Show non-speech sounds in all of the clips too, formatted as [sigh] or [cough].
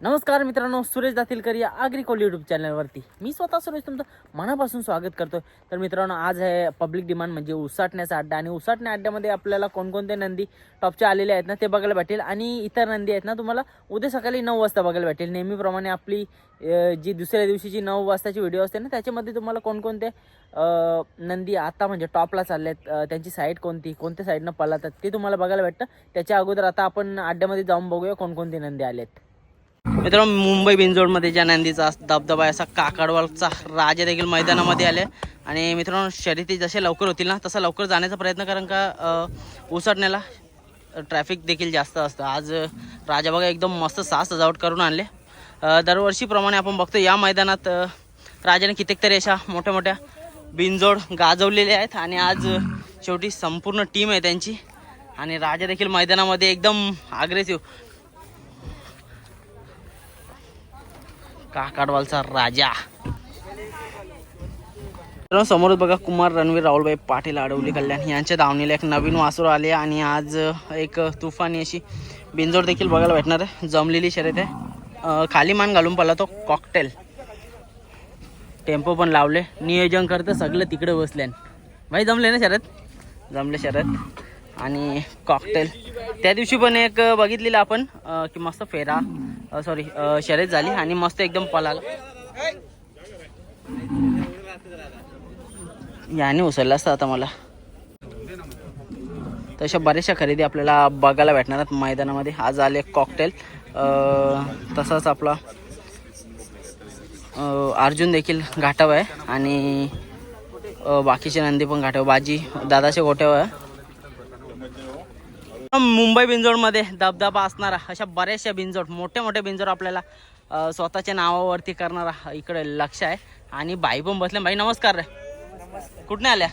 नमस्कार मित्रांनो सुरेश दातीलकर या अग्रिकोल यूट्यूब चॅनलवरती मी स्वतः सुरेश तुमचं मनापासून स्वागत करतो तर मित्रांनो आज आहे पब्लिक डिमांड म्हणजे उसाटण्याचा अड्डा आणि उसाटण्या अड्ड्यामध्ये आपल्याला कोणकोणते नंदी टॉपच्या आलेले आहेत ना ते बघायला भेटेल आणि इतर नंदी आहेत ना तुम्हाला उद्या सकाळी नऊ वाजता बघायला भेटेल. नेहमीप्रमाणे आपली जी दुसऱ्या दिवशीची नऊ वाजताची व्हिडिओ असते ना त्याच्यामध्ये तुम्हाला कोणकोणते नंदी आता म्हणजे टॉपला चालले आहेत त्यांची साईड कोणती कोणत्या साईडनं पळतात ते तुम्हाला बघायला भेटतं. त्याच्या अगोदर आता आपण अड्ड्यामध्ये जाऊन बघूया कोणकोणते नंदी आलेत. मित्रांनो मुंबई बिनजोडमध्ये ज्या नंदीचा धबधबा आहे. असा काकडवालचा राजा देखील मैदानामध्ये आले. आणि मित्रांनो शर्यती जसे लवकर होतील ना तसा लवकर जाण्याचा प्रयत्न कारण का उसटण्याला ट्रॅफिक देखील जास्त असतं. आज राजा बघा एकदम मस्त साज सजावट करून आणले. दरवर्षीप्रमाणे आपण बघतो या मैदानात राजाने कित्येक तरी अशा मोठ्या मोठ्या बिनजोड गाजवलेल्या आहेत. आणि आज शेवटी संपूर्ण टीम आहे त्यांची. आणि राजा देखील मैदानामध्ये एकदम अग्रेसिव्ह काकाडवालचा राजा. मित्रांनो, समोरच बघा कुमार रणवीर राहुलभाई पाटील अडवली कल्याण यांच्या धावणीला एक नवीन वासरू आले आणि आज एक तुफानी अशी बिंजोड देखील बघायला भेटणार आहे. जमलेली शर्यत आहे. खाली मान घालून पडला तो कॉकटेल टेम्पो पण लावले. नियोजन करतं सगळं तिकडे बसले. भाई जमले ना शरद जमले शरद आणि कॉकटेल त्या दिवशी पण एक बघितलेलं आपण की मस्त फेरा. सॉरी शर्यत झाली आणि मस्त एकदम पळाला. याने उचलला असतं आता मला. तशा बऱ्याचशा खरेदी आपल्याला बघायला भेटणार आहेत मैदानामध्ये. आज आले कॉकटेल तसाच आपला अर्जुन देखील घाटाव आहे आणि बाकीचे नंदी पण घाटाव बाजी दादाच्या गोट्यावर आहे. मुंबई बिंजोडमध्ये दबदबा असणारा अशा बऱ्याचशा बिंजोड मोठ्या मोठ्या बिंजोड आपल्याला स्वतःच्या नावावरती करणारा इकडे लक्ष आहे. आणि बाई पण बसल्या बाई नमस्कार रे. कुठने आल्या?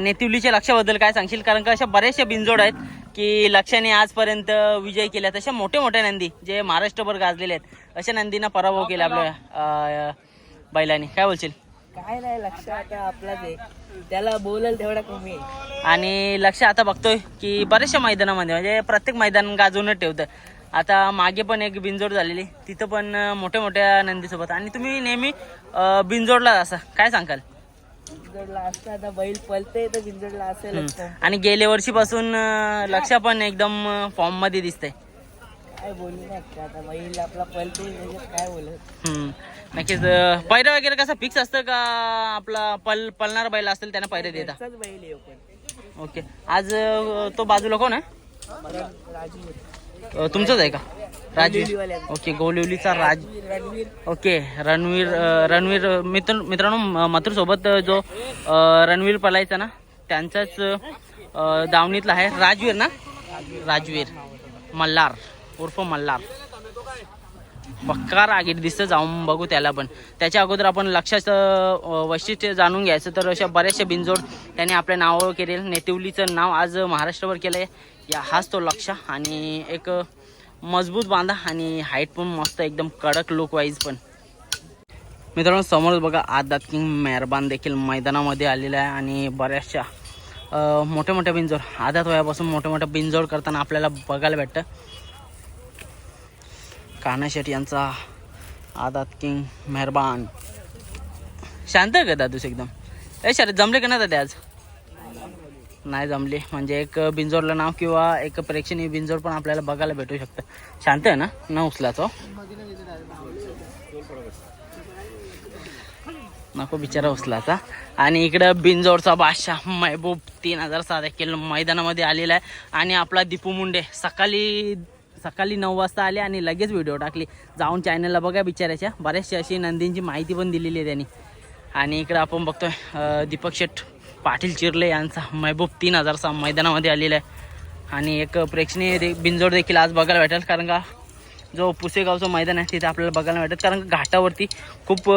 नेतिवलीच्या लक्षाबद्दल काय सांगशील? कारण का अशा बऱ्याचशा बिंजोड आहेत की लक्षाने आजपर्यंत विजय केला तशा मोठ्या मोठ्या नंदी जे महाराष्ट्रभर गाजलेले आहेत. अशा नंदींना पराभव केला आपल्या अं, बैलांनी. काय बोलशील? काय नाही लक्ष आता आपलाच आहे. त्याला बोलल तेवढा कमी आहे. आणि लक्ष आता बघतोय की बऱ्याचशा मैदानामध्ये म्हणजे प्रत्येक मैदान गाजवून ठेवतं. आता मागे पण एक बिंजोड झालेली तिथं पण मोठ्या मोठ्या नंदीसोबत. आणि तुम्ही नेहमी बिंजोडला असा काय सांगाल? बिंजोडला असतं आता बैल पलते तर बिंजोडला हम्म. आणि गेल्या वर्षीपासून लक्ष पण एकदम फॉर्ममध्ये दिसतंय. काय बोलू नाही आता? बैल आपला पलते त्याच्यात काय बोलत हम्म. नक्कीच पैरा वगैरे कसा फिक्स असतं का आपला पल पलणारा बैल असेल त्यांना पैरे देता? बैल पण. ओके. आज अं, तो बाजूला कोण आहे? मला राजू अं, तुमचंच आहे का? राजवीर. ओके गोलिवलीचा राज रणवीर ओके रणवीर अं, रणवीर अं, मित्र मित्रांनो मथुर सोबत जो अं, रणवीर पलायचा ना त्यांचाच अं, दावणीतला आहे. राजवीर ना? राजवीर. मल्हार. उर्फ मल्हार. पक्का रागीट दिसतं जाऊन बघू त्याला पण. त्याच्या अगोदर आपण लक्षाचं वैशिष्ट्य जाणून घ्यायचं तर अशा बऱ्याचशा बिनजोड त्याने आपल्या नावावर केलेलं नेतिवलीचं नाव आज महाराष्ट्रावर केलं आहे या हाच तो लक्ष आणि एक मजबूत बांधा आणि हाईट पण मस्त एकदम कडक लुक वाईज पण. मित्रांनो समोर बघा आदात किंग मेहरबान देखील मैदानामध्ये आलेला आहे आणि बऱ्याचशा मोठ्या मोठ्या बिंजोड आदात वयापासून मोठ्या मोठ्या बिंजोड करताना आपल्याला बघायला भेटतं. कान्हा शेट यांचा आदात किंग मेहरबान. शांत आहे का दादूस एकदम? ए शरद जमले का ना दादा आज? नाही जमले. म्हणजे एक बिंजोडला नाव किंवा एक प्रेक्षणीय बिंजोड पण आपल्याला बघायला भेटू शकतं. शांत आहे ना? न उचला तो नको बिचारा उचलाचा आणि इकडं बिंजोडचा बादशाह महबूब तीन हजार सात किलो मैदानामध्ये आलेला आहे. आणि आपला दीपू मुंडे सकाळी सकाळी नऊ वाजता आले आणि लगेच व्हिडिओ टाकली. जाऊन चॅनलला बघा बिचाराच्या बऱ्याचशा अशी नंदींची माहिती पण दिलेली आहे त्यांनी. आणि इकडं आपण बघतोय दीपक शेठ पाटील चिरले यांचा महबूब तीन हजारचा मैदानामध्ये आलेला आहे. आणि एक प्रेक्षणीय दे- बिंजोड देखील आज बघायला भेटेल कारण का जो पुसेगावचं मैदान आहे तिथे आपल्याला बघायला भेटत कारण घाटावरती खूप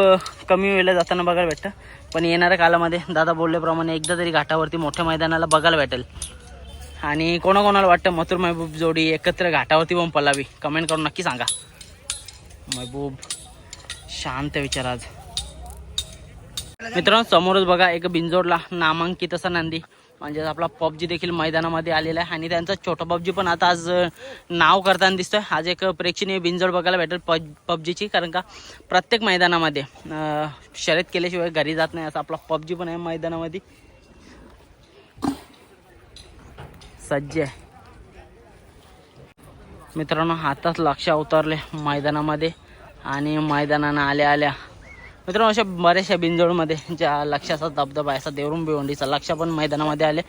कमी वेळेला जाताना बघायला भेटतं. पण येणाऱ्या कालामध्ये दादा बोलल्याप्रमाणे एकदा तरी घाटावरती मोठ्या मैदानाला बघायला भेटेल. आणि कोणाकोणाला वाटतं मथुर महबूब जोडी एकत्र घाटावरती पण पलावी कमेंट करून नक्की सांगा. महबूब शांत विचार आज. मित्रांनो समोरच बघा एक बिंजोडला नामांकित असा नंदी. म्हणजे आपला पबजी देखील मैदानामध्ये आलेला आहे. आणि त्यांचा छोटा पबजी पण आता आज नाव करताना दिसतोय. आज एक प्रेक्षणीय बिंजोड बघायला भेटेल पब पबजीची कारण का प्रत्येक मैदानामध्ये शर्यत केल्याशिवाय घरी जात नाही. असं आपला पबजी पण आहे मैदानामध्ये. सज्ज आहे. मित्रांनो आताच लक्ष उतरले मैदानामध्ये आणि मैदानानं आल्या आल्या. मित्रांनो अशा बऱ्याचशा बिंजोडमध्ये ज्या लक्षाचा धबधबा आहे असा देवरुम भिवंडीचा लक्ष पण मैदानामध्ये आले.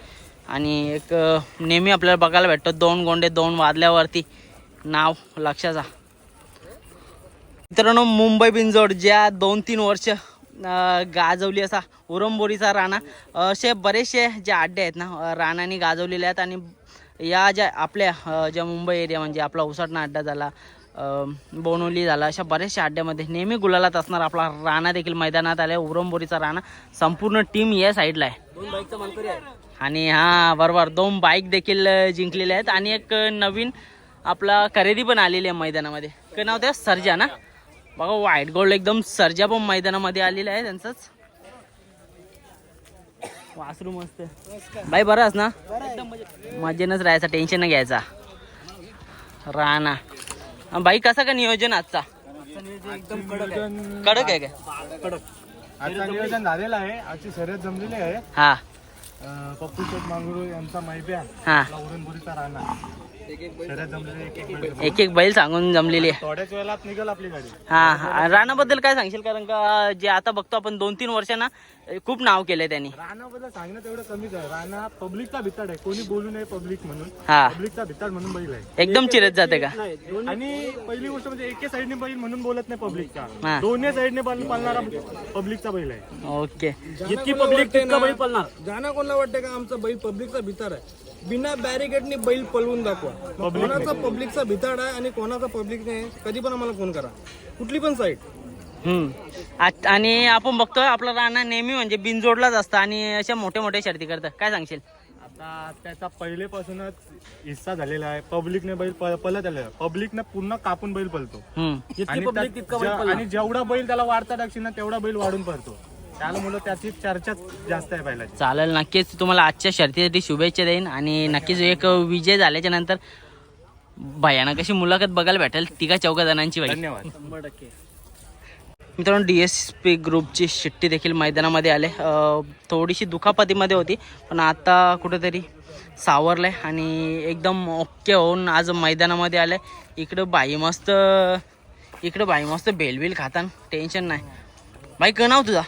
आणि एक नेहमी आपल्याला बघायला भेटतो दोन गोंडे दोन वाजल्यावरती नाव लक्षाचा. मित्रांनो मुंबई बिंजोड ज्या दोन तीन वर्ष गाजवली असा उरंबोरीचा राणा. असे बरेचसे जे अड्डे आहेत ना राणाने गाजवलेले आहेत आणि या ज्या आपल्या ज्या मुंबई एरिया म्हणजे आपला उसाटणा अड्डा झाला बोनोली झाला अशा बऱ्याचशा अड्ड्यामध्ये नेहमी गुलालात असणार आपला राणा देखील मैदानात आला उरंबोरीचा राणा. संपूर्ण टीम या साईडला आहे. आणि हा बरोबर दोन बाईक देखील जिंकलेल्या आहेत. आणि एक नवीन आपला खरेदी पण आलेली आहे मैदानामध्ये. काय नाव त्या सर्जा ना? बघा व्हाईट गोल्ड एकदम सर्जा पण मैदानामध्ये आलेला आहे त्यांचंच. वासरू मस्त. बाई बरंच ना? मजेनच राहायचा टेन्शन नाही घ्यायचा. राणा बाई कसा का नियोजन आजचा? कडक आहे. काय आजचा नियोजन झालेलं आहे. आजची शर्यत जमलेली आहे. हा. पप्पू शेठ मांगुरू यांचा हा. राणा. जमलेली एक एक बैल. सांगून जमलेली आहे. थोड्याच वेळात निघल आपली गाडी. हा हा. राणाबद्दल काय सांगशील? कारण का जे आता बघतो आपण दोन तीन वर्षांना खूप नाव केलंय त्यांनी. राणाबद्दल सांगणं तेवढं कमीच आहे. राणा पब्लिकचा भिताड आहे. कोणी बोलू नये पब्लिक म्हणून. हा. पब्लिकचा भिताड म्हणून बैल आहे. एकदम चिरत जाते का? आणि पहिली गोष्ट म्हणजे एके साईडने बैल म्हणून बोलत नाही हा. पब्लिकचा दोन्ही साईडने पालणारा पब्लिकचा बैल आहे. ओके. जितकी पब्लिक तितका बैल पळणार जाणं कोणाला वाटतं का आमचा बैल पब्लिकचा भितार आहे? बिना बॅरिकेडनी बैल पळवून दाखवा. मग कोणाचा पब्लिकचा भिताड आहे आणि कोणाचा पब्लिक नाही कधी पण आम्हाला फोन करा. कुठली पण साईड हम्म. आणि आपण बघतोय आपला राणा नेहमी म्हणजे बिनजोडलाच असतं आणि अशा मोठ्या मोठ्या शर्ती करतं काय सांगशील? आता त्याचा पहिलेपासूनच हिस्सा झालेला आहे. पब्लिकने बैल प- पळत आलेला पब्लिकने पूर्ण कापून बैल पळतो. हम्म. आणि त्या- ज्या- आणि जेवढा बैल त्याला वाढता टाकशील ना तेवढा बैल वाढून पडतो त्याला मुलं त्याची चर्चा जास्त आहे बैलाची. चालेल नक्कीच. तुम्हाला आजच्या शर्तीसाठी शुभेच्छा देईन आणि नक्कीच एक विजय झाल्याच्यानंतर भयानक अशी मुलाखत बघायला भेटेल. तिघा चौघा जणांची धन्यवाद. मित्रांनो डी एस पी ग्रुपची शिट्टी देखील मैदानामध्ये आले. अ, थोडीशी दुखापतीमध्ये होती पण आता कुठेतरी सावरलं आहे आणि एकदम ओके होऊन आज मैदानामध्ये आलं. आहे इकडं बाई मस्त इकडं बाई मस्त बेलबिल खातान. टेन्शन नाही. बाई क नाव तुझा?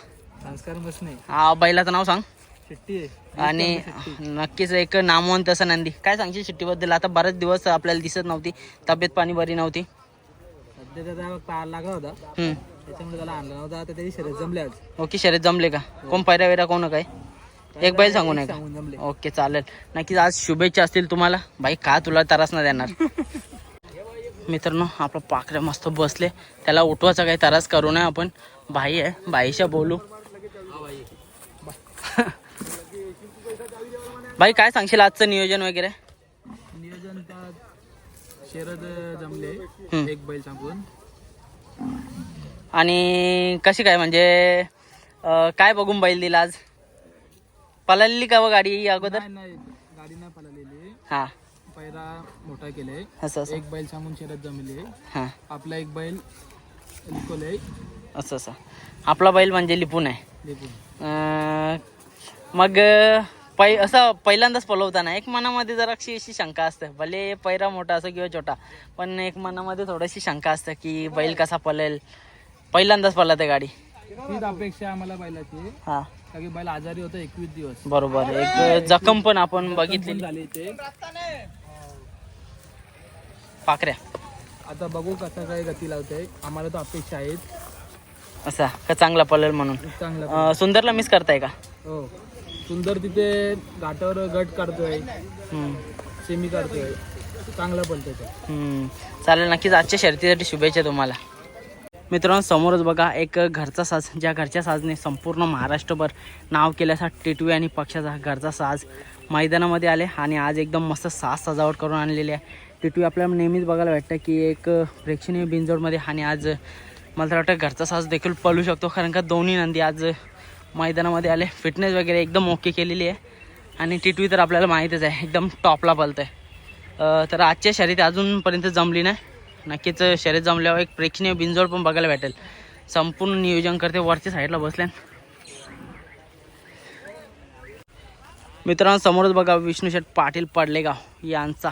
संस्कार बसणे हा बैलाचं नाव सांग. शेट्टी आहे. आणि नक्कीच एक नामवंत असं नंदी. काय सांगशील शिट्टीबद्दल? आता बरेच दिवस आपल्याला दिसत नव्हती. तब्येत पाणी बरी नव्हती. सध्या त्याचा पार लागला होता. हम्म. त्याच्यामुळे त्याला आणला नव्हता. आता त्याची शर्यत जमले आज. ओके शर्यत जमले का? कोण पैरा वेरा कोण काय? एक बैल सांगू नये सांगून जमले. ओके चालेल. नक्कीच आज शुभेच्छा असतील तुम्हाला. भाई का तुला त्रास नाही देणार? [laughs] मित्रांनो आपलं पाखरे मस्त बसले. त्याला उठवायचा काही त्रास करू नये आपण. भाई आहे भाईशा बोलू. भाई काय सांगशील आजचं नियोजन वगैरे? नियोजन त्यात शर्यत जमले. एक बैल सांगून आणि कशी काय म्हणजे अं, काय बघून बैल दिला आज? पळालेली का व गाडी अगोदर? नाही नाही. गाडी नाही पळालेली. हा. पैरा मोठा केले असं असं. एक बैल सांगून शर्यत जमले. हा. आपला एक बैल लिकोले असं असं. आपला बैल म्हणजे लिपून आहे. लिपून. अं, मग पै असं पहिल्यांदाच पलवताना एक मनामध्ये जराशी अशी शंका असते भले पैरा मोठा असो किंवा छोटा पण एक मनामध्ये थोडीशी शंका असते की बैल कसा पळेल. पहिल्यांदाच पळत आहे गाडी. तीच अपेक्षा आम्हाला बैलाची. हा. कारण की बैल आजारी होता एकवीस दिवस. बरोबर एक जखम पण आपण बघितलेली. झाले ते पाकऱ्या आता बघू कसं काय गती लावते. आम्हाला तर अपेक्षा आहेत. असा का चांगला पळेल म्हणून. चांगलं अं, सुंदरला मिस करताय का? हो. सुंदर तिथे घाटावर गट काढतोय. सेमी काढतोय. चांगला पलतोय. चालेल नक्कीच आजच्या शर्तीसाठी शुभेच्छा तुम्हाला. मित्रांनो समोरच बघा एक घरचा साज ज्या घरच्या साजने संपूर्ण महाराष्ट्रभर नाव केल्याचा टिटवी आणि पक्षाचा घरचा साज मैदानामध्ये आले आणि आज एकदम मस्त साज सजावट करून आणलेली आहे. टिटवी आपल्याला नेहमीच बघायला वाटतं की एक प्रेक्षणीय बिंजोडमध्ये आणि आज मला तर वाटतं घरचा साज देखील पळू शकतो कारण का दोन्ही नंदी आज मैदानामध्ये आले. फिटनेस वगैरे एकदम ओके केलेली आहे. आणि टिटवी e तर आपल्याला माहीतच आहे. एकदम टॉपला पलत आहे तर आजच्या शर्यत अजूनपर्यंत जमली नाही. नक्कीच शर्यत जमल्यावर एक प्रेक्षणीय बिंजोड पण बघायला भेटेल. संपूर्ण नियोजन करते. वरच्या साईडला बसल्यान मित्रांनो समोरच बघा विष्णूशेठ पाटील पडलेगाव यांचा.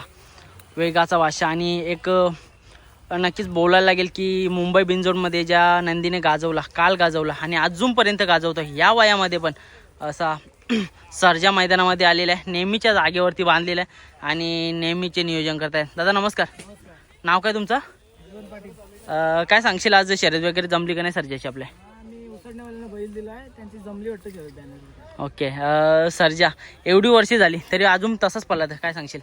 वेगाचा वाशा. आणि एक नक्कीच बोलायला लागेल की मुंबई बिंजोडमध्ये ज्या नंदीने गाजवला काल गाजवला आणि अजूनपर्यंत गाजवतो या वयामध्ये पण असा [clears throat] सर्जा मैदानामध्ये आलेला आहे. नेहमीच्या जागेवरती बांधलेला आहे आणि नेहमीचे नियोजन करताय दादा नमस्कार. नाव काय तुमचं? काय सांगशील आज शर्यत वगैरे जमली का नाही सर्जाची आपल्या? ओके. सर्जा एवढी वर्षी झाली तरी अजून तसंच पडला तर काय सांगशील.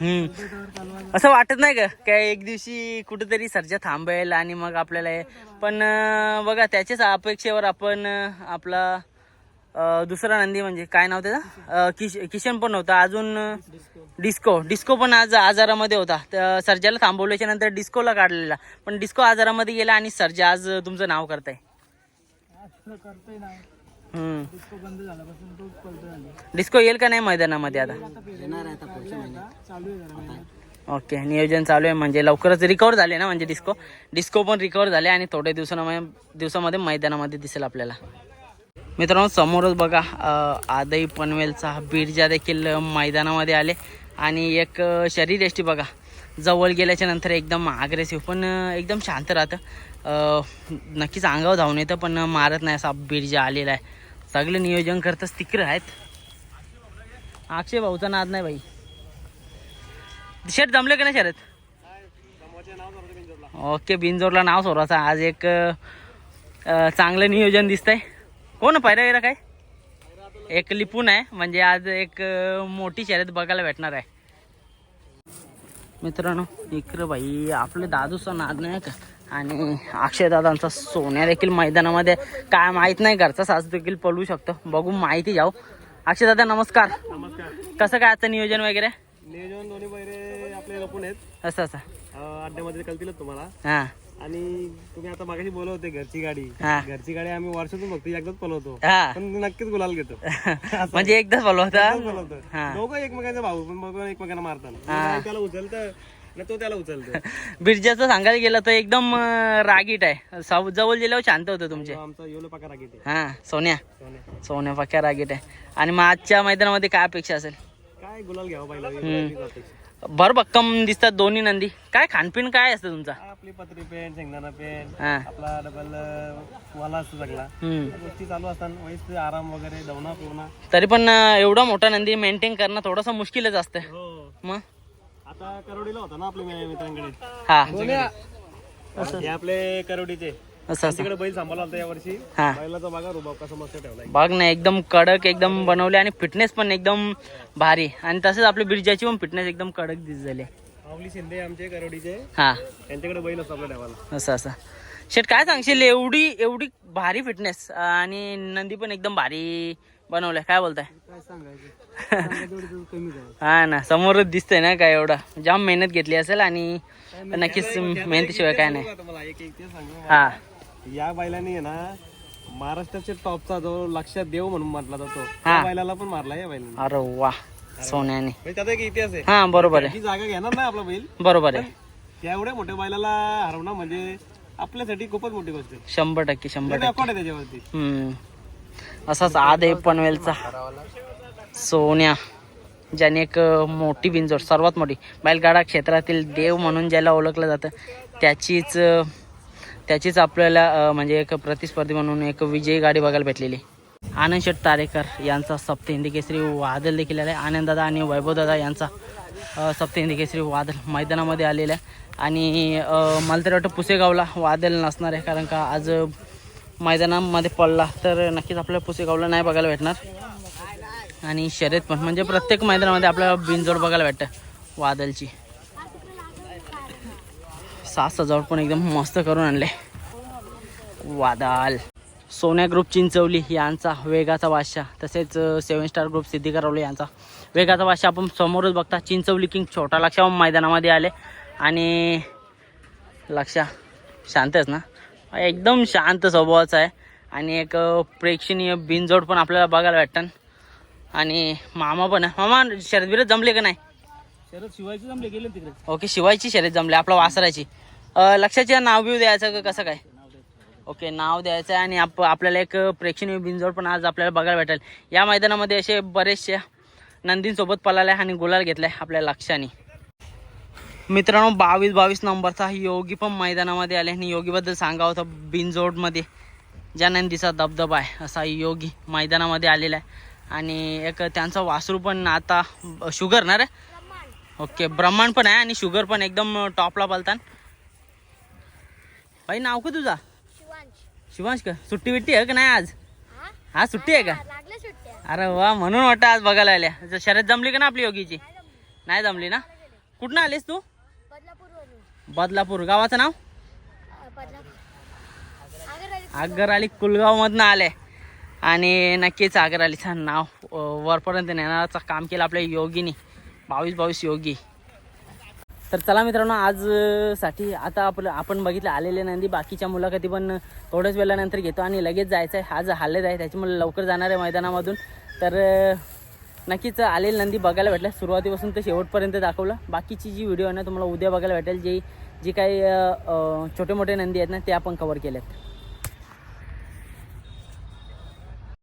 असं वाटत नाही का? काय एक दिवशी कुठेतरी सर्जा थांबेल आणि मग आपल्याला हे पण बघा त्याच्याच अपेक्षेवर आपण आपला दुसरा नंदी म्हणजे काय नाव त्याचं? किश किशन पण होता. अजून डिस्को. डिस्को पण आज आजारामध्ये होता. तर सर्जाला थांबवल्याच्या नंतर डिस्कोला काढलेला. पण डिस्को आजारामध्ये गेला आणि सर्जा आज तुमचं नाव करताय. करतोय डिस्को बंद झाल्यापासून तो पलतोय डिस्को येईल का नाही मैदानामध्ये आता? येणार आहे आता पुढच्या महिन्यात. चालू आहे जरा ओके नियोजन चालू आहे. म्हणजे लवकरच रिकवर झाले ना म्हणजे डिस्को? डिस्को पण रिकवर झाले आणि थोड्या दिवसांमध्ये दिवसामध्ये मैदानामध्ये दिसेल आपल्याला. मित्रांनो समोरच बघा अं, आदई पनवेलचा बिरजा देखील मैदानामध्ये आले. आणि एक अं, शरीर यष्टी बघा जवळ गेल्याच्यानंतर एकदम अग्रेसिव्ह पण अं, एकदम शांत राहतं. अं, नक्कीच अंगावर धावून येतं पण मारत नाही असा बिरजा आलेला आहे. सगळं नियोजन करतच तिकडं आहेत. अक्षय भाऊचा नाद नाही बाई. शर्ट जमले का नाही शरद? ओके बिनजोरला नाव सोराचं आज एक चांगलं नियोजन दिसतंय. कोण पायरा गेला काय? एक लिपून आहे. म्हणजे आज एक मोठी शर्यत बघायला भेटणार आहे. मित्रांनो इकडं बाई आपले दादूचा नाद नाही का? आणि अक्षयदादांचा सोन्या देखील मैदानामध्ये काय माहीत नाही घरचा सास देखील पळू शकतो. बघू माहिती जाऊ अक्षयदादा नमस्कार. नमस्कार. कसं काय आजचं नियोजन वगैरे? नियोजन दोन्ही बैरे आपले लपून आहेत. असं असं. अड्ड्यामध्ये कळतीलच तुम्हाला. हां. आणि तुम्ही आता मागाशी बोलत होते घरची गाडी. हा. घरची गाडी आम्ही वर्षातून फक्त एकदाच पलवतो हां. पण नक्कीच गुलाल घेतो. [laughs] म्हणजे एकदाच बोलवा होता पलवतो हा. दोघं एकमेकांचे भाऊ पण बघून एकमेकांना मारताना त्याला उचलतं तो त्याला उचलतो बिरजाचं सांगायला गेलं तर एकदम रागीट आहे. जवळ गेल्यावर शांत होतं तुमचे. तो आमचा योलो पाका रागीत हा सोन्या. सोन्या. सोन्या पक्या रागीट आहे. आणि मग आजच्या मैदानामध्ये काय अपेक्षा असेल? काय गुलाल घ्यावं पाहिजे. भर भक्कम दिसतात दोन्ही नंदी. काय खानपिन काय असतं तुमचा? आपली पत्री पेन शेंगदाणा पेन हा. आपला डबल वाला असतो सगळा. गोष्टी चालू असतात. वैस आराम वगैरे दवना तरी पण एवढा मोठा नंदी मेंटेन करणं थोडंसं मुश्किलच असतं हो. मग? आता करवडीला होता ना आपल्या मी- मित्रांकडे. हा. हे आपले करवडीचे असं असं. तिकडे बैल सांभाळला होता यावर्षी हा. बैलाचा बघा रुबाब कसा मस्त ठेवलाय बघ ना एकदम कडक एकदम बनवले आणि फिटनेस पण एकदम भारी. आणि तसेच आपल्या बिरजाची पण फिटनेस एकदम कडक दिस झाली. माऊली शिंदे आमचे करवडीचे हा. त्यांच्याकडे बैल असतो ठेवायला असं असं. शेट काय सांगशील? एवढी एवढी भारी फिटनेस आणि नंदी पण एकदम भारी. बनवलंय काय बोलताय काय सांगायचं कमी झालं हा ना समोरच दिसतंय ना काय एवढा जाम मेहनत घेतली असेल आणि नक्कीच मेहनतीशिवाय काय नाही हा या बैलाने ना महाराष्ट्राच्या टॉपचा जो लक्षात देव म्हणून म्हटला जातो हा. बैलाला पण मारला या बैलाने अरे वा सोन्याने म्हणजे त्याचा एक इतिहास आहे हा बरोबर आहे ही जागा घेणार नाही आपला बैल बरोबर आहे त्या एवढ्या मोठ्या बैलाला हरवणं म्हणजे आपल्यासाठी खूपच मोठी गोष्ट आहे शंभर टक्के शंभर टक्के त्याच्यावरती. असाच आद आहे पनवेलचा. सोन्या ज्याने एक मोठी बिंजोड सर्वात मोठी बैलगाडा क्षेत्रातील देव म्हणून ज्याला ओळखलं जातं त्याचीच त्याचीच आपल्याला म्हणजे एक प्रतिस्पर्धी म्हणून एक विजयी गाडी बघायला भेटलेली. आनंद शेठ तारेकर यांचा सप्त हिंदी केसरी वादल देखील आला आहे आनंददादा आणि वैभवदादा यांचा सप्त हिंदी केसरी वादल मैदानामध्ये आलेला आहे. आणि मला तर वाटतं पुसेगावला वादल नसणार आहे कारण का आज मैदानामध्ये पडला तर नक्कीच आपल्याला पुसेगावला नाही बघायला भेटणार. आणि शर्यत पण म्हणजे प्रत्येक मैदानामध्ये आपल्याला बिनजोड बघायला भेटतं वादलची. सात सजावट पण एकदम मस्त करून आणले. वादल. सोन्या ग्रुप चिंचवली यांचा वेगाचा बादशाह. तसेच सेवन स्टार ग्रुप सिद्धिकरवले यांचा. वेगाचा बादशाह आपण समोरच बघता. चिंचवली किंग छोटा लक्षा मैदानामध्ये आले. आणि लक्षा शांतच ना? एकदम शांत स्वभावाचा आहे. आणि एक प्रेक्षणीय बिनजोड पण आपल्याला बघायला भेटतात आणि मामा पण आहे. मामा शरद बिरत जमले का नाही? शरद शिवायचे जमले गेले तिकडे. ओके शिवायची शर्यत जमली आपला वासराची. अं, लक्षाची नाव बिव द्यायचं का कसं काय? ओके नाव द्यायचं आहे आणि आप आपल्याला एक प्रेक्षणीय बिनजोड पण आज आपल्याला बघायला भेटेल. या मैदानामध्ये असे बरेचसे नंदींसोबत पळाले आणि गुलाल घेतलाय आपल्या लक्षाने मित्रांनो बावीस बावीस नंबरचा योगी पण मैदानामध्ये आले आणि योगीबद्दल सांगावं तर बिनजोडमध्ये. ज्या नंदीचा दबदबा आहे असा योगी मैदानामध्ये आलेला आहे. आणि एक त्यांचा वासरू पण आता शुगर ना रे? ओके ब्रह्मांड पण आहे आणि शुगर पण एकदम टॉपला पालतान. भाई नाव का तुझा? शिवांश का? सुट्टी बिट्टी आहे का नाही आज? हा सुट्टी आहे का? अरे वा म्हणून वाटतं आज बघायला आल्या. ज- शर्यत जमली का ना आपली योगीची? नाही जमली ना? कुठनं आलीस तू? बदलापूर गावाचं नाव? अ, बदलापूर कुलगावमधनं आले. आणि नक्कीच आगरअलीचं नाव वरपर्यंत नेण्याचं काम केलं आपल्या योगीनी. बावीस बावीस योगी. तर चला मित्रांनो आजसाठी आता आपलं आपण बघितलं आलेले नंदी बाकीच्या मुलाखती पण थोड्याच वेळानंतर घेतो आणि लगेच जायचं आहे आज हल्लेच आहे त्याच्यामुळे लवकर जाणार आहे मैदानामधून. तर नक्कीच आलेले नंदी बघायला भेटल्या सुरुवातीपासून ते शेवटपर्यंत दाखवलं. बाकीची जी व्हिडिओ आहे ना तुम्हाला उद्या बघायला भेटेल जी जी काही छोटे मोठे नंदी आहेत ना ते आपण कवर केल्यात